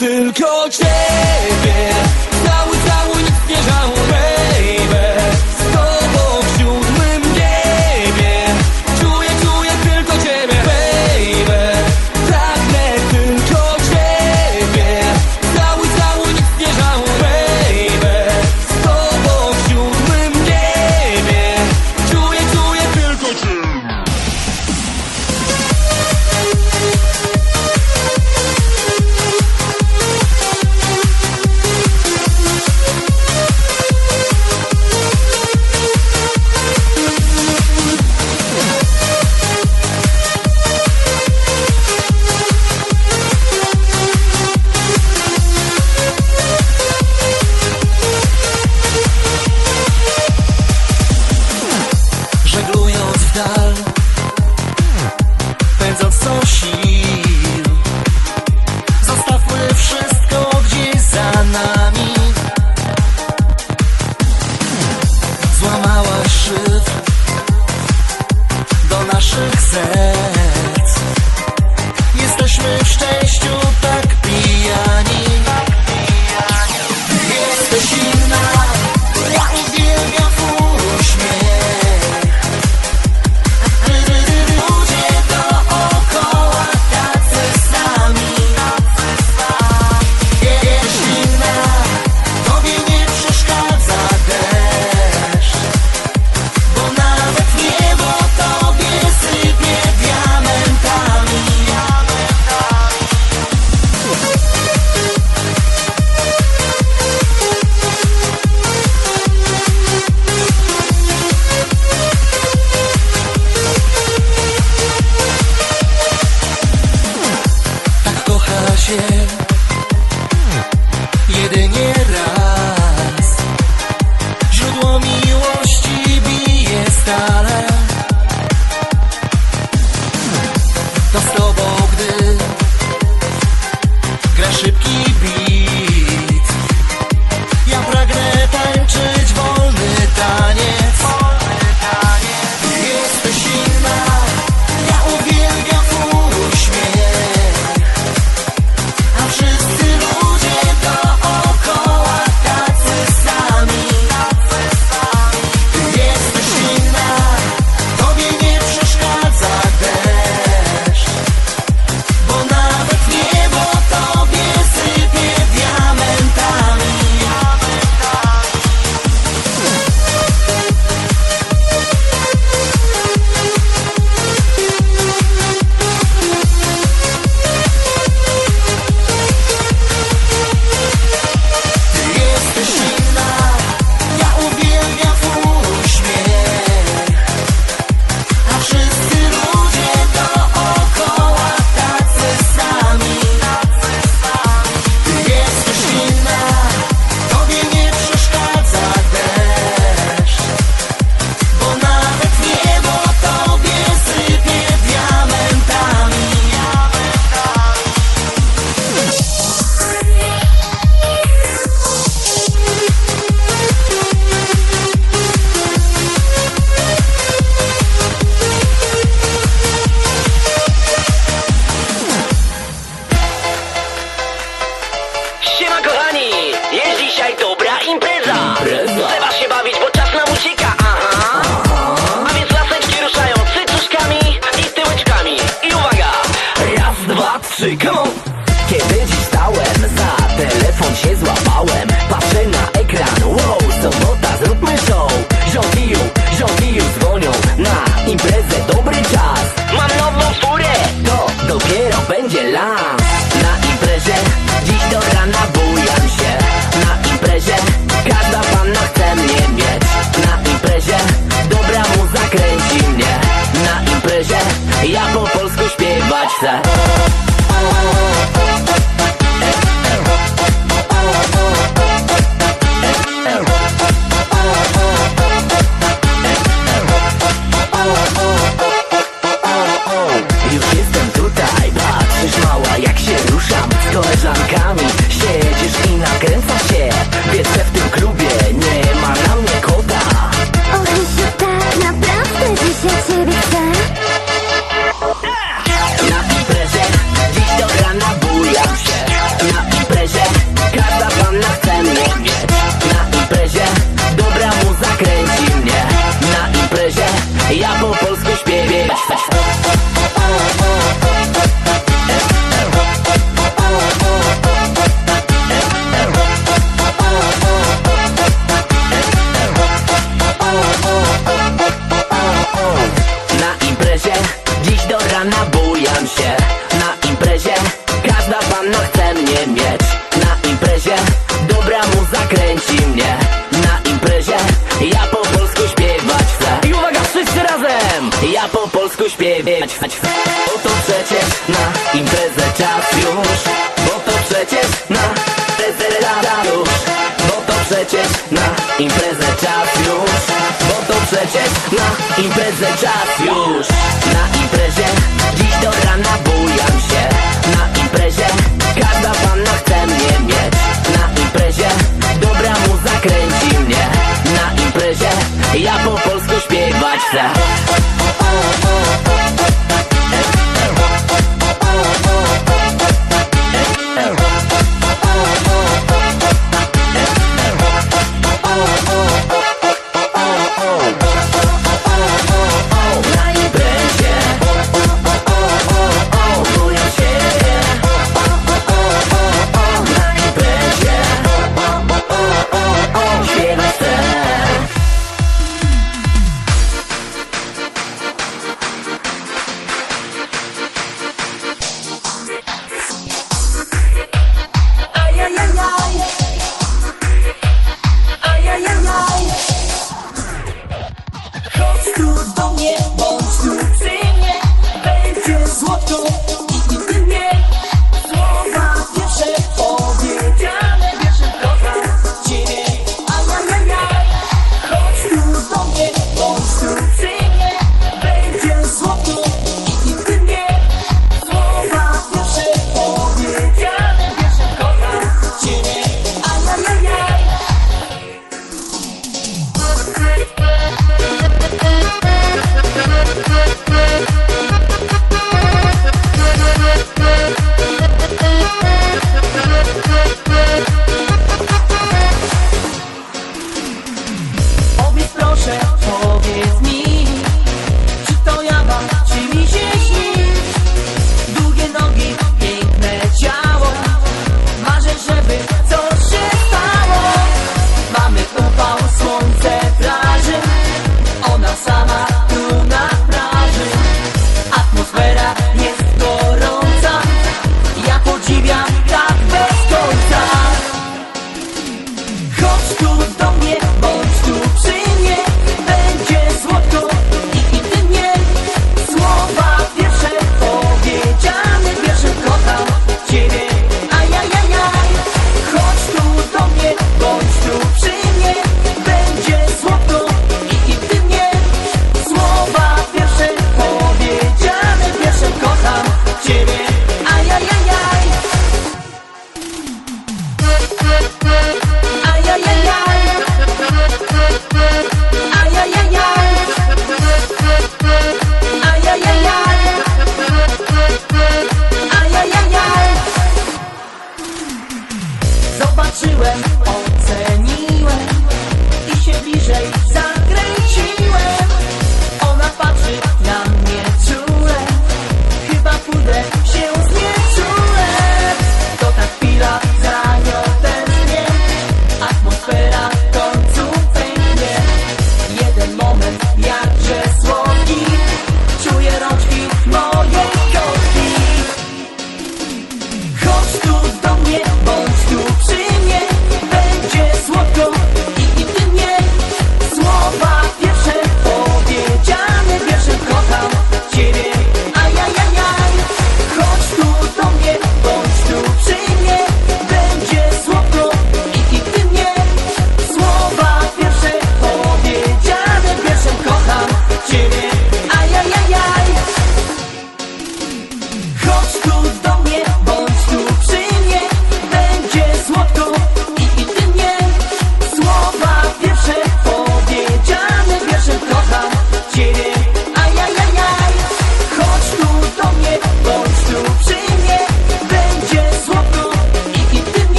Tylko ciebie się złapałem. koleżankami Siedzisz i nakręcasz śpiewać. Bo to przecież na imprezę czas już. Bo to przecież na imprezę lada już. Bo to przecież na imprezę czas już. Bo to przecież na imprezę czas już. Na skrót do mnie, bo yourself.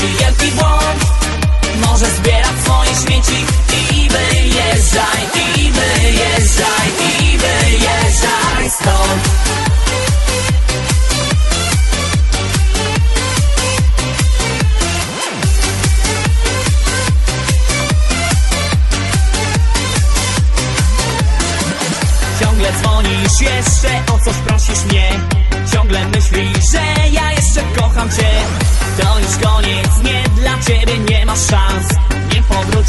Drugi,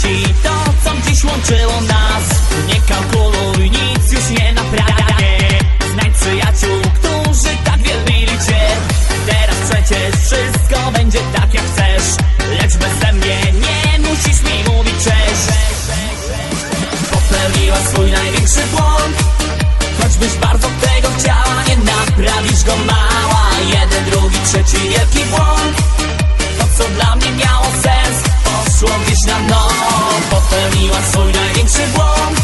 Powróci to, co gdzieś łączyło nas. Nie kalkuluj, nic już nie naprawię Znajdź przyjaciół, którzy tak wielbili cię. Teraz przecież wszystko będzie tak jak chcesz. Lecz beze mnie nie musisz mi mówić cześć. Popełniła swój największy błąd. Choćbyś bardzo tego chciała Nie naprawisz go mała. Jeden, drugi, trzeci wielki błąd Popełniła swój największy błąd.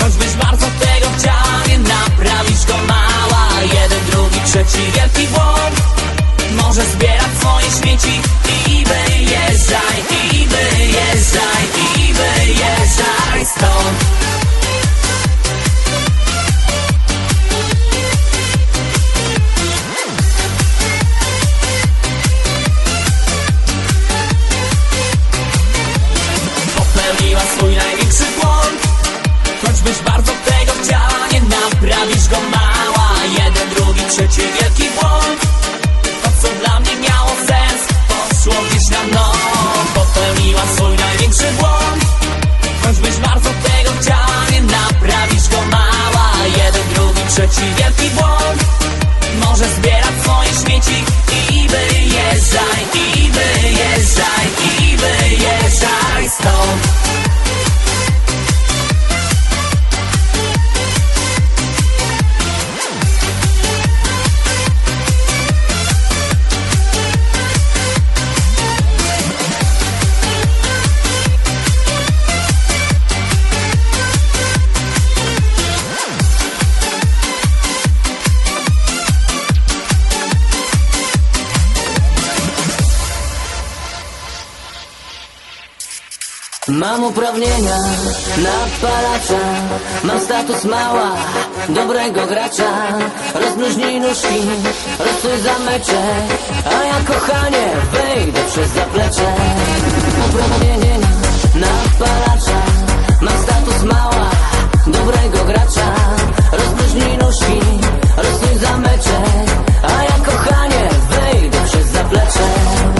Choćbyś bardzo tego chciała Nie naprawisz go mała. Jeden, drugi, trzeci wielki błąd. Może zbierać swoje śmieci I wyjeżdżaj, i wyjeżdżaj, i wyjeżdżaj stąd bardzo tego chciała Nie naprawisz go mała. Jeden, drugi, trzeci wielki błąd. To co dla mnie miało sens Poszło gdzieś na dno Popełniła swój największy błąd. Choćbyś bardzo tego chciała Nie naprawisz go mała. Jeden, drugi, trzeci wielki Mam uprawnienia na palacza. Mam status mała, dobrego gracza. Rozluźnij nóżki, rozsuj zamecze A ja kochanie wejdę przez zaplecze. Uprawnienia na palacza. Mam status mała, dobrego gracza. Rozluźnij nóżki, rozsuj zamecze A ja kochanie wejdę przez zaplecze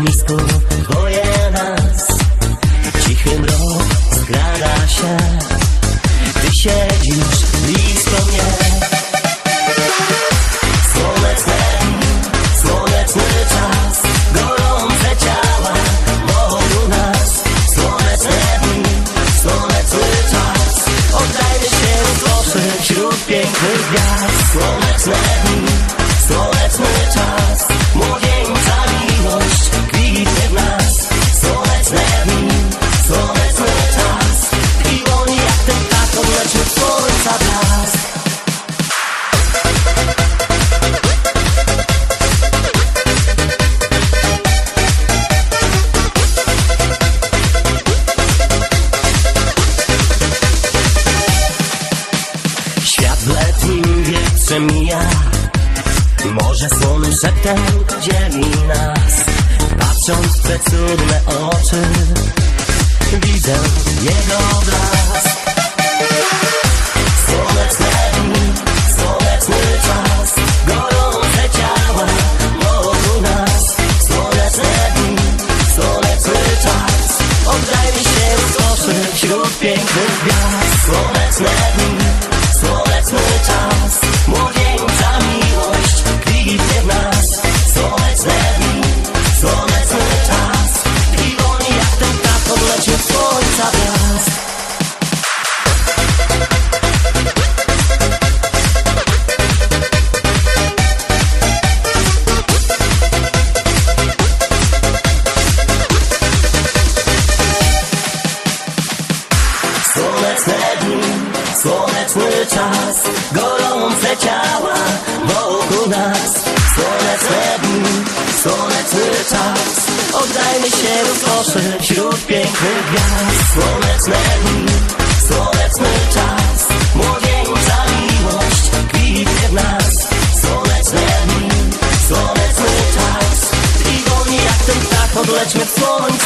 Misco dzieli nas Patrząc w te cudne oczy Widzę jego obraz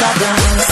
essa dança.